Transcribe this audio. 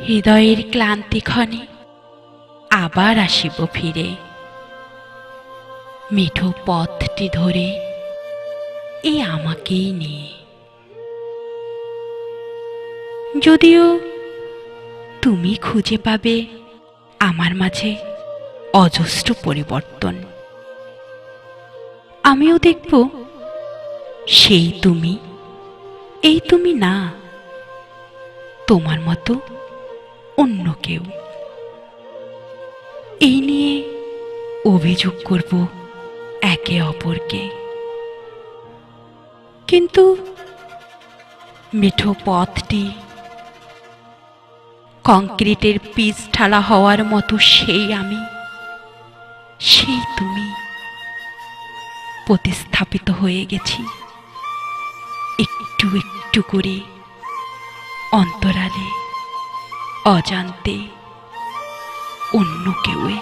হৃদয়ের ক্লান্তিক্ষণে আবার আসিব ফিরে। মিঠো পথটি ধরে এই আমাকেই নিয়ে। যদিও তুমি খুঁজে পাবে আমার মাঝে অজস্র পরিবর্তন। আমিও দেখব, সেই তুমি, এই তুমি না, তোমার মতো অন্য কেউ। এই নিয়ে অভিযোগ করব একে অপরকে। কিন্তু মিঠো পথটি কংক্রিটের পিচ ঠালা হওয়ার মতো সেই আমি, সেই তুমি প্রতিস্থাপিত হয়ে গেছি। একটু একটু করে অন্তরালে। অজান্তে অন্য কেউয়ে